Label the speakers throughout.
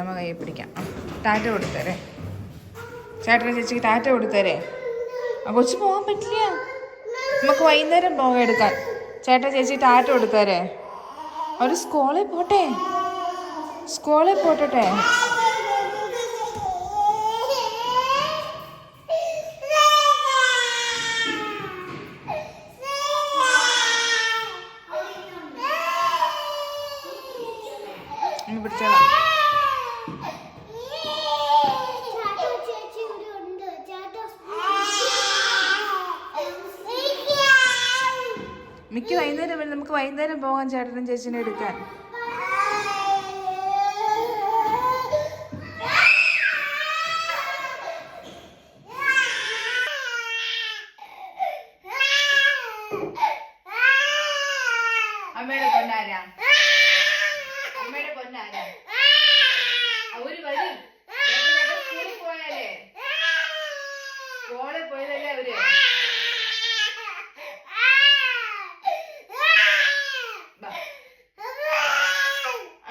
Speaker 1: അമ്മ കൈ പിടിക്കാം. ടാറ്റ കൊടുത്തരേ. ചേട്ടനെ ചേച്ചിക്ക് ടാറ്റ കൊടുത്തരേ. ആ കൊച്ചു പോകാൻ പറ്റില്ല. നമുക്ക് വൈകുന്നേരം പോകാം എടുക്കാൻ. ചേട്ടൻ ചേച്ചി ടാറ്റ കൊടുത്തരേ. ഒരു സ്കൂളിൽ പോട്ടെ. സ്കൂളിൽ പോട്ടെ പിടിച്ചോളാം. മിക്ക വൈകുന്നേരം വരെ നമുക്ക് വൈകുന്നേരം പോകാൻ ചേട്ടനും ചേച്ചിനെ എടുക്കാൻ. അമ്മയുടെ പൊന്നാരാ? അമ്മയുടെ പൊന്നാരാ? അവർ വരും ചേട്ടൻ ചേട്ടൻ സ്കൂളിൽ പോയാലേ സ്കൂളിൽ പോയതല്ലേ അവർ ബാ.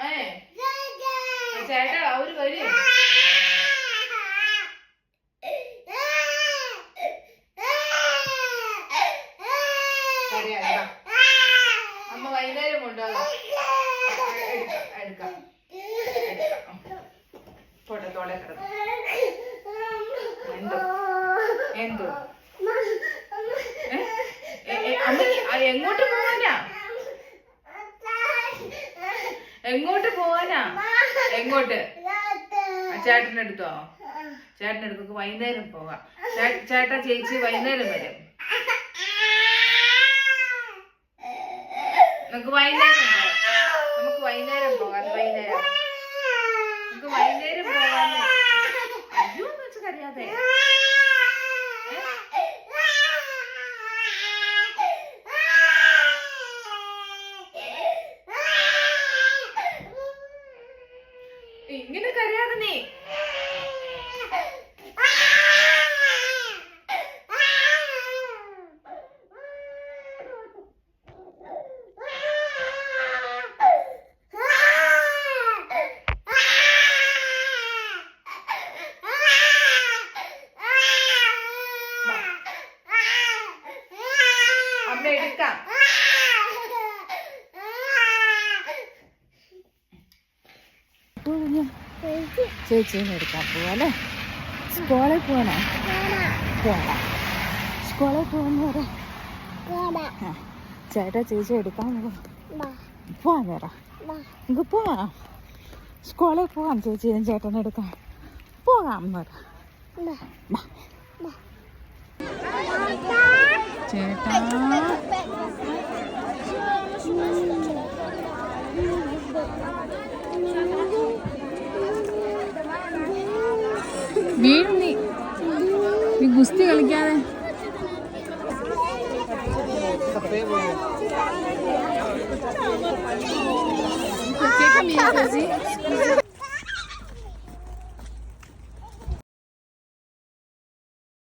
Speaker 1: ഏ അമ്മ എടുക്കാം എങ്ങോട്ട് പോവാനാ? എങ്ങോട്ട് പോവാനാ? എങ്ങോട്ട്? ചേട്ടന്റെ അടുത്തോ? ചേട്ടന്റെ അടുത്തേക്ക് വൈകുന്നേരം പോകാം ചേട്ടാ ചേച്ചി വൈകുന്നേരം വരും. നമുക്ക് വൈകുന്നേരം നമുക്ക് വൈകുന്നേരം പോകാം വൈകുന്നേരം. നമുക്ക് വൈകുന്നേരം പോകാം അയ്യോ എന്ന് വെച്ച് കരയാതെ ഇങ്ങനെ കരയാതെ നീ. അമ്മ ചേച്ചീനെ എടുക്കാൻ പോവാല്ലേ സ്കൂളിൽ പോകണോ പോകാം സ്കൂളിൽ പോകുന്നവരെ ചേട്ടാ ചേച്ചി എടുക്കാൻ പോവാൻ ചേട്ടാ. നമുക്ക് പോവാം. സ്കൂളിൽ പോവാം ചേച്ചിയും ചേട്ടനെ എടുക്കാൻ പോകാം നേര ചേട്ടാ. വീഴും നീ നീ ഗുസ്തി കളിക്കാതെ. കേൾക്കാൻ